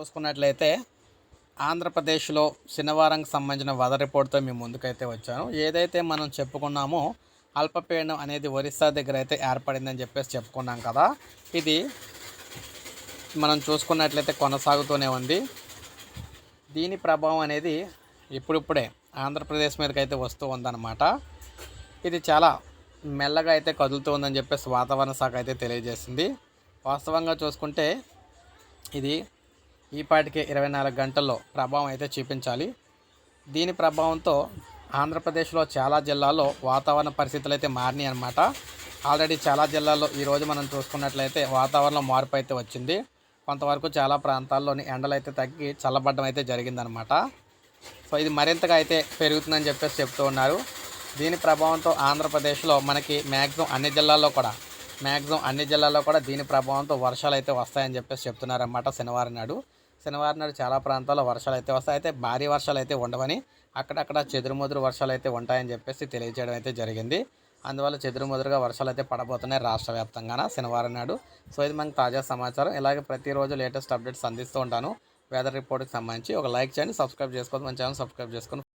చూసుకున్నట్లయితే ఆంధ్రప్రదేశ్లో శనివారంకి సంబంధించిన వెదర్ రిపోర్ట్తో మేము ముందుకైతే వచ్చాను. ఏదైతే మనం చెప్పుకున్నామో అల్పపీడనం అనేది ఒరిస్సా దగ్గర అయితే ఏర్పడిందని చెప్పేసి చెప్పుకున్నాం కదా. ఇది మనం చూసుకున్నట్లయితే కొనసాగుతూనే ఉంది. దీని ప్రభావం అనేది ఇప్పుడిప్పుడే ఆంధ్రప్రదేశ్ మీదకైతే వస్తూ ఉందన్నమాట. ఇది చాలా మెల్లగా అయితే కదులుతూ ఉందని చెప్పేసి వాతావరణ శాఖ అయితే తెలియజేసింది. వాస్తవంగా చూసుకుంటే ఇది ఈపాటికే ఇరవై నాలుగు గంటల్లో ప్రభావం అయితే చూపించాలి. దీని ప్రభావంతో ఆంధ్రప్రదేశ్లో చాలా జిల్లాల్లో వాతావరణ పరిస్థితులు అయితే మారినాయి అనమాట ఆల్రెడీ చాలా జిల్లాల్లో ఈరోజు మనం చూసుకున్నట్లయితే వాతావరణం మార్పు అయితే వచ్చింది. కొంతవరకు చాలా ప్రాంతాల్లోని ఎండలు అయితే తగ్గి చల్లబడ్డం అయితే జరిగిందనమాట సో ఇది మరింతగా అయితే పెరుగుతుందని చెప్పేసి చెప్తూ ఉన్నారు. దీని ప్రభావంతో ఆంధ్రప్రదేశ్లో మనకి మ్యాక్సిమం అన్ని జిల్లాల్లో కూడా మ్యాక్సిమం అన్ని జిల్లాల్లో కూడా దీని ప్రభావంతో వర్షాలు అయితే వస్తాయని చెప్పేసి చెప్తున్నారన్నమాట శనివారం నాడు. శనివారం నాడు చాలా ప్రాంతాల్లో వర్షాలు అయితే వస్తాయి. అయితే భారీ వర్షాలు అయితే ఉండవని అక్కడక్కడ చెదురుమదురు వర్షాలు అయితే ఉంటాయని చెప్పేసి తెలియజేయడం అయితే జరిగింది. అందువల్ల చెదురుమదురుగా వర్షాలు అయితే పడబోతున్నాయి రాష్ట్ర వ్యాప్తంగా శనివారం నాడు. సో ఇది మనకు తాజా సమాచారం. ఇలాగే ప్రతిరోజు లేటెస్ట్ అప్డేట్స్ అందిస్తూ ఉంటాను. వెదర్ రిపోర్ట్కి సంబంధించి ఒక లైక్ చేయండి సబ్స్క్రైబ్ చేసుకోవద్దు. మన ఛానల్ సబ్స్క్రైబ్ చేసుకొని